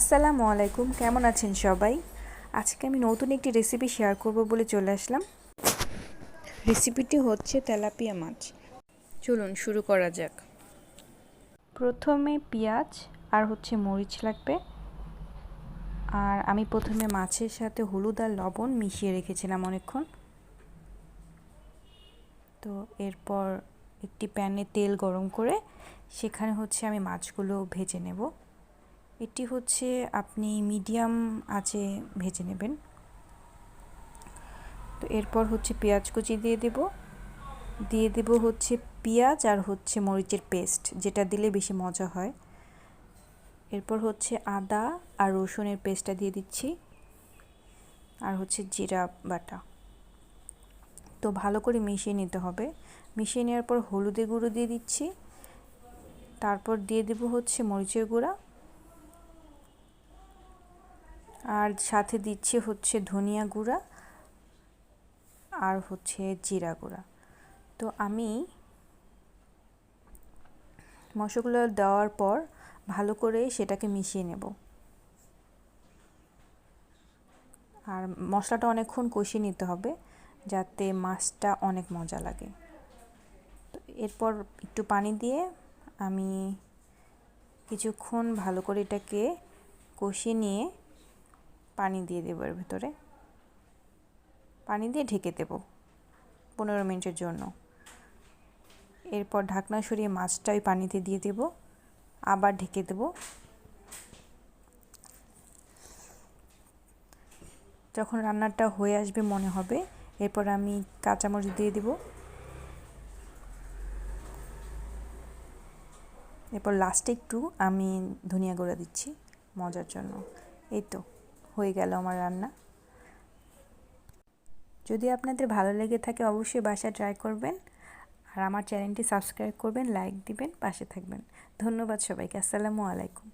আসসালামু আলাইকুম, কেমন আছেন সবাই? আজকে আমি নতুন একটি রেসিপি শেয়ার করব বলে চলে আসলাম। রেসিপিটি হচ্ছে তেলাপিয়া মাছ। চলুন শুরু করা যাক। প্রথমে পেঁয়াজ আর হচ্ছে মরিচ লাগবে। আর আমি প্রথমে মাছের সাথে হলুদ আর লবণ মিশিয়ে রেখেছিলাম অনেকক্ষণ। তো এরপর একটি প্যানে তেল গরম করে সেখানে হচ্ছে আমি মাছগুলো ভেজে নেব। এটি হচ্ছে আপনি মিডিয়াম আঁচে ভেজে নেবেন। তো এরপর হচ্ছে পেঁয়াজ কুচি দিয়ে দেব। দিয়ে দেব হচ্ছে পেঁয়াজ আর হচ্ছে মরিচের পেস্ট, যেটা দিলে বেশি মজা হয়। এরপর হচ্ছে আদা আর রসুনের পেস্টটা দিয়ে দিচ্ছি। আর হচ্ছে জিরা বাটা। তো ভালো করে মিশিয়ে নিতে হবে। মিশিয়ে নেওয়ার পর হলুদের গুঁড়ো দিয়ে দিচ্ছি। তারপর দিয়ে দেব হচ্ছে মরিচের গুঁড়া। আর সাথে দিচ্ছি হচ্ছে ধনিয়া গুঁড়া আর হচ্ছে জিরা গুঁড়া। তো আমি মশলাগুলো দেওয়ার পর ভালো করে সেটাকে মিশিয়ে নেব। আর মশলাটা অনেকক্ষণ কষিয়ে নিতে হবে যাতে মাছটা অনেক মজা লাগে। তো এরপর একটু পানি দিয়ে আমি কিছুক্ষণ ভালো করে এটাকে কষিয়ে নিয়ে পানি দিয়ে দেবো এর ভেতরে। পানি দিয়ে ঢেকে দেব পনেরো মিনিটের জন্য। এরপর ঢাকনা সরিয়ে মাছটা ওই পানিতে দিয়ে দেব। আবার ঢেকে দেব। যখন রান্নাটা হয়ে আসবে মনে হবে, এরপর আমি কাঁচামরিচ দিয়ে দেব। এরপর লাস্টে একটু আমি ধনিয়া গুঁড়া দিচ্ছি মজার জন্য। এই তো। হয়ে গেল আমার রান্না। যদি আপনাদের ভালো লেগে থাকে অবশ্যই বাসা ট্রাই করবেন। আর আমার চ্যানেলটি সাবস্ক্রাইব করবেন লাইক দিবেন, পাশে থাকবেন। ধন্যবাদ সবাইকে, আসসালামু আলাইকুম।